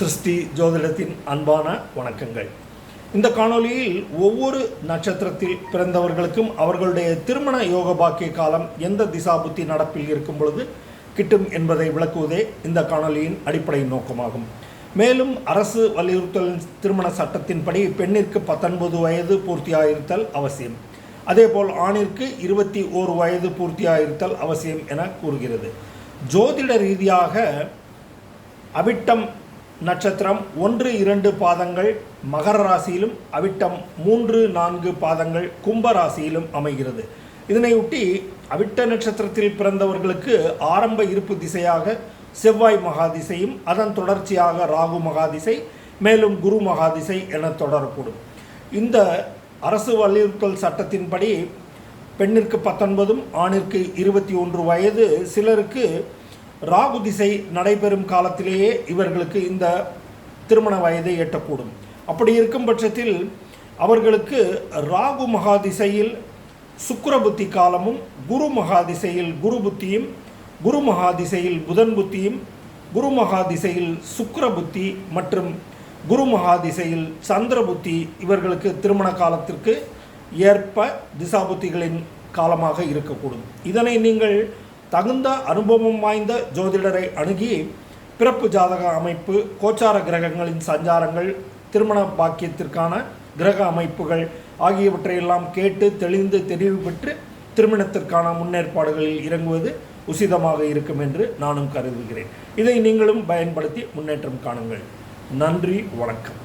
சிருஷ்டி ஜோதிடத்தின் அன்பான வணக்கங்கள். இந்த காணொளியில் ஒவ்வொரு நட்சத்திரத்தில் பிறந்தவர்களுக்கும் அவர்களுடைய திருமண யோக பாக்கிய காலம் எந்த திசாபுத்தி நடப்பில் இருக்கும் பொழுது கிட்டும் என்பதை விளக்குவதே இந்த காணொளியின் அடிப்படை நோக்கமாகும். மேலும் அரசு வலியுறுத்தல் திருமண சட்டத்தின்படி பெண்ணிற்கு பத்தொன்பது வயது பூர்த்தியாயிருத்தல் அவசியம். அதேபோல் ஆணிற்கு இருபத்தி ஓரு வயது பூர்த்தியாயிருத்தல் அவசியம் என கூறுகிறது. ஜோதிட ரீதியாக அவிட்டம் நட்சத்திரம் ஒன்று இரண்டு பாதங்கள் மகர ராசியிலும் அவிட்டம் மூன்று நான்கு பாதங்கள் கும்ப ராசியிலும் அமைகிறது. இதனையொட்டி அவிட்ட நட்சத்திரத்தில் பிறந்தவர்களுக்கு ஆரம்ப இருப்பு திசையாக செவ்வாய் மகாதிசையும் அதன் தொடர்ச்சியாக ராகு மகாதிசை மேலும் குரு மகாதிசை என தொடரக்கூடும் இந்த அரசு வலியுறுத்தல் சட்டத்தின்படி பெண்ணிற்கு பத்தொன்பதும் ஆணிற்கு இருபத்தி ஒன்று வயது சிலருக்கு ராகு திசை நடைபெறும் காலத்திலேயே இவர்களுக்கு இந்த திருமண வயதை எட்டக்கூடும். அப்படி இருக்கும் பட்சத்தில் அவர்களுக்கு ராகு மகாதிசையில் சுக்கிர புத்தி காலமும் குரு மகாதிசையில் குரு புத்தியும் குரு மகாதிசையில் புதன் புத்தியும் குரு மகாதிசையில் சுக்கர புத்தி மற்றும் குரு மகாதிசையில் சந்திர புத்தி இவர்களுக்கு திருமண காலத்திற்கு ஏற்ப திசாபுத்திகளின் காலமாக இருக்கக்கூடும். இதனை நீங்கள் தகுந்த அனுபவம் வாய்ந்த ஜோதிடரை அணுகி பிறப்பு ஜாதக அமைப்பு கோச்சார கிரகங்களின் சஞ்சாரங்கள் திருமண பாக்கியத்திற்கான கிரக அமைப்புகள் ஆகியவற்றையெல்லாம் கேட்டு தெளிந்து தெளிவு பெற்று திருமணத்திற்கான முன்னேற்பாடுகளில் இறங்குவது உசிதமாக இருக்கும் என்று நானும் கருதுகிறேன். இதை நீங்களும் பயன்படுத்தி முன்னேற்றம் காணுங்கள். நன்றி வணக்கம்.